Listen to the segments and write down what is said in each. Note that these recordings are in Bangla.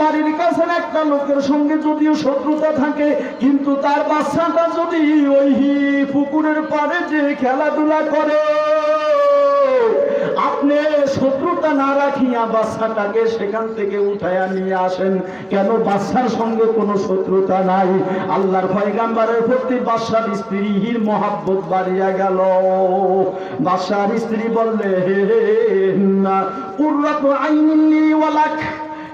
বাড়ির কাছে একটা লোকের সঙ্গে যদিও শত্রুতা থাকে, কিন্তু তার বাচ্চাটা যদি ওই পুকুরের পাড়ে যে খেলাধুলা করে, আপনি শত্রুতা না রাখিয়া বাচ্চাটাকে সেখান থেকে উঠাইয়া নিয়ে আসেন। কেন বাচ্চার সঙ্গে কোনো শত্রুতা নাই? আল্লাহর পয়গাম্বারের প্রতি বাদশার স্ত্রীর মহাব্বত বাড়িয়া গেল। বাদশার স্ত্রী বললে, হে না উর্রাত আইনিল্লি ওয়ালাক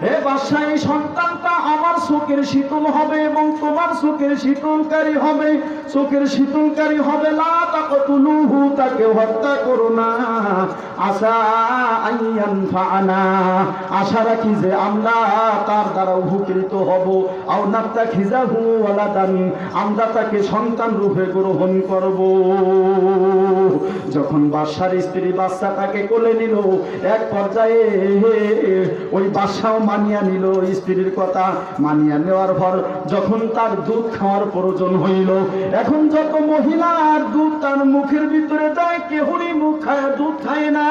হে বাদশাহ সন্তানটা, আমার চোখের শীতল হবে এবং তোমার চোখের শীতলকারী হবে। চোখের শীতলকারী হবে, লা তাকতুলুহু, তাকে হত্যা করো না। আশা রাখি যে আমরা তার দ্বারা উপকৃত হব। আমরা তাকে সন্তান রূপে গ্রহণ করব। যখন বাদশার স্ত্রী বাচ্চাটাকে কোলে নিল, এক পর্যায়ে ওই বাদশাও মানিয়া নিল স্ত্রীর কথা মানিয়া নেওয়ার পর যখন তার দুধ খাওয়ার প্রয়োজন হইল এখন যত মহিলার দুধ তার মুখের ভিতরে দেয় কেহরই মুখ খায় দুধ খায় না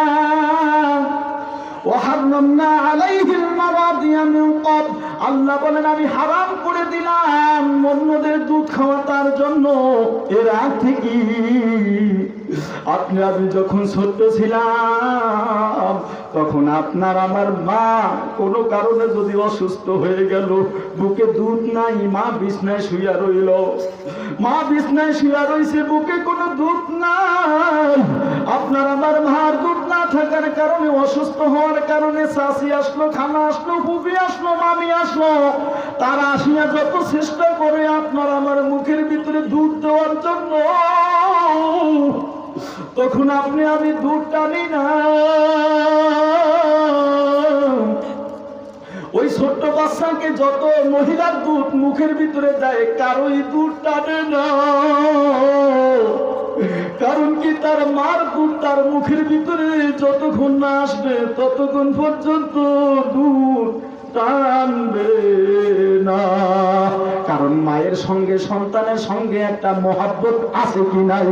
وحرمنا عليه المراضي من قبل আল্লাহ বলেন আমি হারাম করে দিলাম অন্যদের দুধ খাওয়া তার জন্য এর আগ থেকে আপনি আমি যখন ছোট্ট ছিলাম, তখন আপনার আমার মা কোনো কারণে যদি অসুস্থ হয়ে গেল, বুকে দুধ নাই, মা বিছনায় শুইয়া রইল। মা বিছনায় শুইয়া রইছে, বুকে কোনো দুধ নাই। আপনার আমার মার দুধ না থাকার কারণে, অসুস্থ হওয়ার কারণে শাশি আসলো খানা আসলো ফুবি আসলো, মামি আসলো। তারা আসিয়া যত চেষ্টা করে, আপনার আমার মুখের ভিতরে দুধ দেওয়ার জন্য তখন আপনি, আমি দুধ টানি না। ওই ছোট্ট বাচ্চাকে যত মহিলার দুধ মুখের ভিতরে দেয়, কারোই দুধ টানে না। কারণ কি তার মার দুধ তার মুখের ভিতরে যতক্ষণ না আসবে, ততক্ষণ পর্যন্ত দুধ টানবে না। কারণ মায়ের সঙ্গে, সন্তানের সঙ্গে একটা মহাব্বত আছে কি নাই?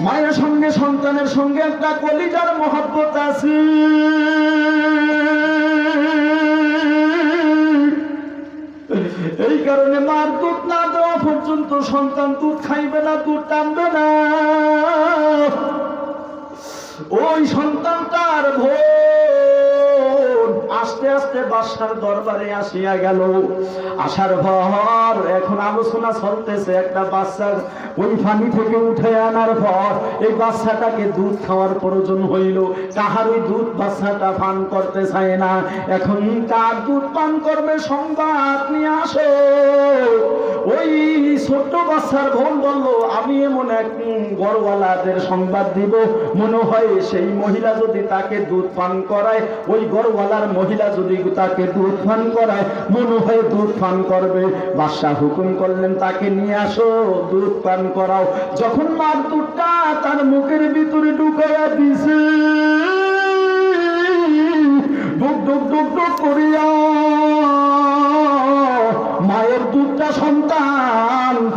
মায়ের সঙ্গে, সন্তানের সঙ্গে একটা কলিজার মহব্বত আছে। এই কারণে মার দুধ না দেওয়া পর্যন্ত সন্তান দুধ খাইবে না, দুধ টানবে না। ওই সন্তানটার ভোর আস্তে আস্তে বাদশার দরবারে আসিয়া গেল। আসার পর এখন আলোচনা চলতেছে একটা বাচ্চার ওই ফানি থেকে উঠে আনার পর এই বাচ্চাটাকে দুধ খাওয়ার প্রয়োজন হইল। তাহার ওই দুধ বাচ্চাটা পান করতে চায় না? এখন কার দুধ পান করবে সংবাদ নিয়ে আসো। ছোট্ট বাচ্চার বোন বলল আমি এমন এক উম, গড়ওয়ালাদের সংবাদ দিব। মনে হয় সেই মহিলা যদি তাকে দুধ পান করায় ওই গড়ওয়ালার মহিলা যদি তাকে দুধ পান করায় মনে হয় দুধ পান করবে। বাদশাহ হুকুম করলেন তাকে নিয়ে আসো দুধ পান করাও। যখন মার দুধটা তার মুখের ভিতরে ঢুকাইয়া দিছে ডুক ডুক ডুক ডুক করিয়া মায়ের দুধটা সন্তান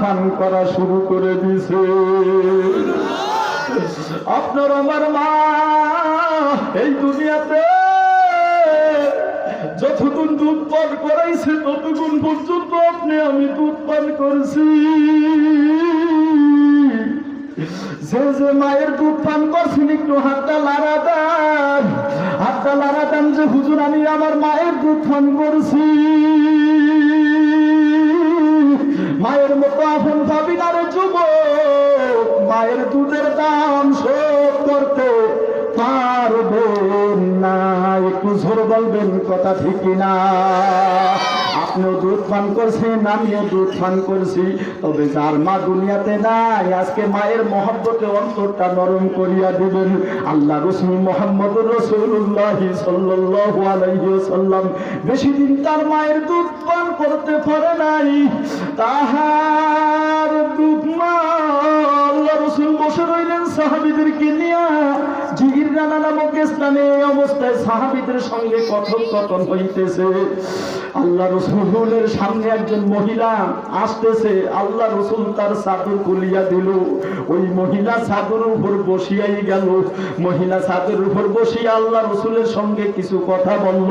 পান করা শুরু করে দিছে। আপনার আমার মা এই দুনিয়াতে যতক্ষণ দুধ পান করাইছে ততক্ষণ পর্যন্ত আপনি আমি দুধ পান করেছি। যে যে মায়ের দুধ পান করছেন, একটু হাতটা লাড়া দেন। হাতটা লাড়া দেন যে, হুজুর, আমি আমার মায়ের দুধ পান করছি। মায়ের দুধের দাম শোধ করতে পারবেন না একটু ঝোর বলবেন, কথা ঠিকই না আপনিও দুধ পান করছেন, আমিও দুধ পান করছি। তবে যার মা দুনিয়াতে নাই, আজকে মায়ের মহব্বতে অন্তরটা নরম করিয়া দিবেন। আল্লাহ রসুল মোহাম্মদ রসুল্লাহ সাল্লাল্লাহু আলাইহি সাল্লাম বেশি দিন তার মায়ের দুধ পান করতে পারে নাই। তাহার সাহাবিদেরকে নিয়ে নামক স্থানে অবস্থায় সঙ্গে হইতেছে। আল্লাহ রসুলের সামনে একজন মহিলা আসতেছে। আল্লাহ রসুল তার চাদর দিল। ওই মহিলা উপর বসিয়াই গেল। মহিলা উপর বসিয়া আল্লাহ রসুলের সঙ্গে কিছু কথা বলল।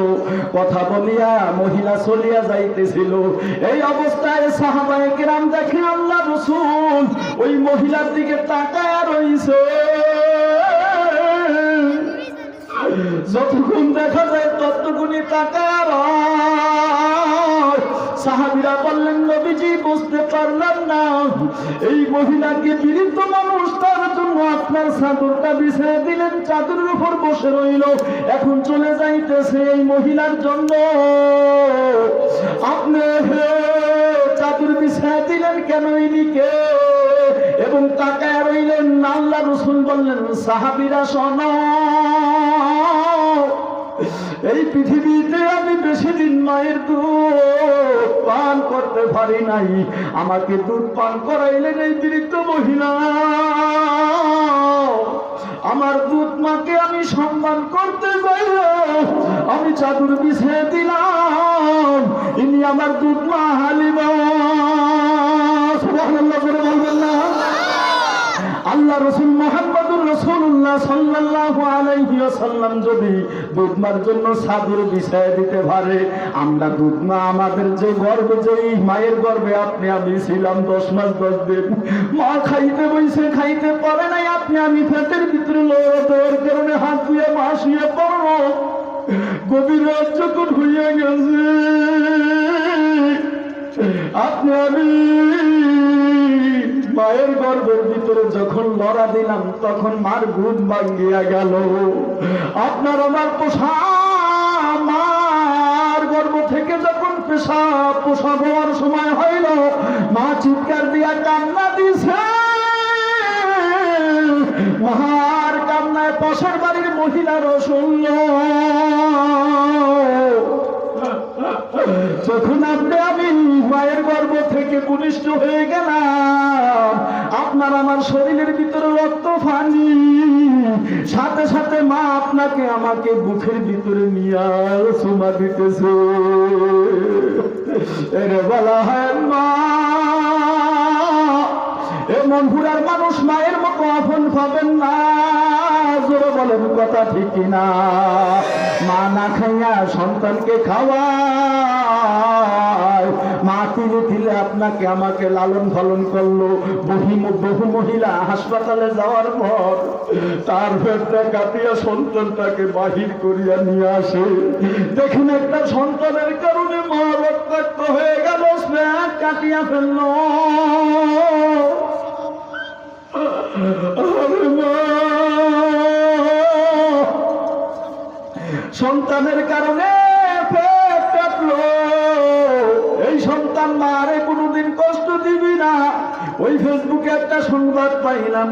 কথা বলিয়া মহিলা চলিয়া যাইতেছিল। এই অবস্থায় সাহাবায়ে কেরাম দেখে আল্লাহ রসুল ওই মহিলার দিকে তাকায় রইছে। যতক্ষণ দেখা যায় ততক্ষণই তাকার সাহাবিরা বললেন, নবীজি, বুঝতে পারলাম না। এই মহিলাকে বিরুদ্ধ মানুষ, তার জন্য আপনার চাদরটা বিছিয়ে দিলেন চাদরের উপর বসে রইল। এখন চলে যাইতেছে এই মহিলার জন্য। আপনি চাদর বিছিয়ে দিলেন কেন ইনিকে এবং তাকায় রইলেন আল্লাহ রসুল বললেন, সাহাবিরা শোন। এই পৃথিবীতে আমি বেশি দিন মায়ের দুধ পান করতে পারি নাই। আমাকে দুধ পান করাইলেন এই বৃদ্ধ মহিলা। আমার দুধ মাকে আমি সম্মান করতে যাই আমি চাদর বিছিয়ে দিলাম। ইনি আমার দুধ মা না? আল্লাহ রসুল মোহাম্মদুর রসুল্লাহ সাল্লাল্লাহু আলাইহি ওয়াসাল্লাম যদি দুধমার জন্য সাদুর বিষয় দিতে পারে, আমরা দুধমা আমাদের যে গর্বে যে মায়ের গর্বে আপনি আমি ছিলাম দশ মাস দশ দিন, মা খাইতে বইছে, খাইতে পারে নাই, আপনি আমি পেটের ভিতরে লোয়া কারণে হাত ধুয়ে মা শুয়ে পড়ো গভীর রাত হইয়া গেছে, আপনি আমি মায়ের গর্ভের ভিতরে যখন লড়া দিলাম, তখন মার ঘুম ভাঙ্গিয়া গেল। আপনার আমার পোষা মার গর্ভ থেকে যখন পেশাব পোষাব হওয়ার সময় হইল, মা চিৎকার দিয়া কান্না দিছে। মার কান্নায় পাশের বাড়ির মহিলারও শুনল। যখন আপনি মায়ের গর্ভ থেকে পুনিষ্ট হয়ে গেলাম। আপনার আমার শরীরের ভিতরে রক্ত ফানি। সাথে সাথে মা আপনাকে আমাকে বুকের ভিতরে নিয়ে চুমা দিতেছে। এরে বলা হয় মা এমন হুড়ার মানুষ মায়ের মতো আপন পাবেন না। জোরে বলেন কথা ঠিক না মা না খাইয়া সন্তানকে খাওয়ায় আপনাকে আমাকে লালন করল। বহু মহিলা হাসপাতালে যাওয়ার পর তার কাটিয়া সন্তানটাকে বাহির করিয়া নিয়ে আসে। দেখুন একটা সন্তানের কারণে মা রক্তাক্ত হয়ে গেল কাটিয়া ফেলল! সন্তানের কারণে সংবাদ পাইলাম।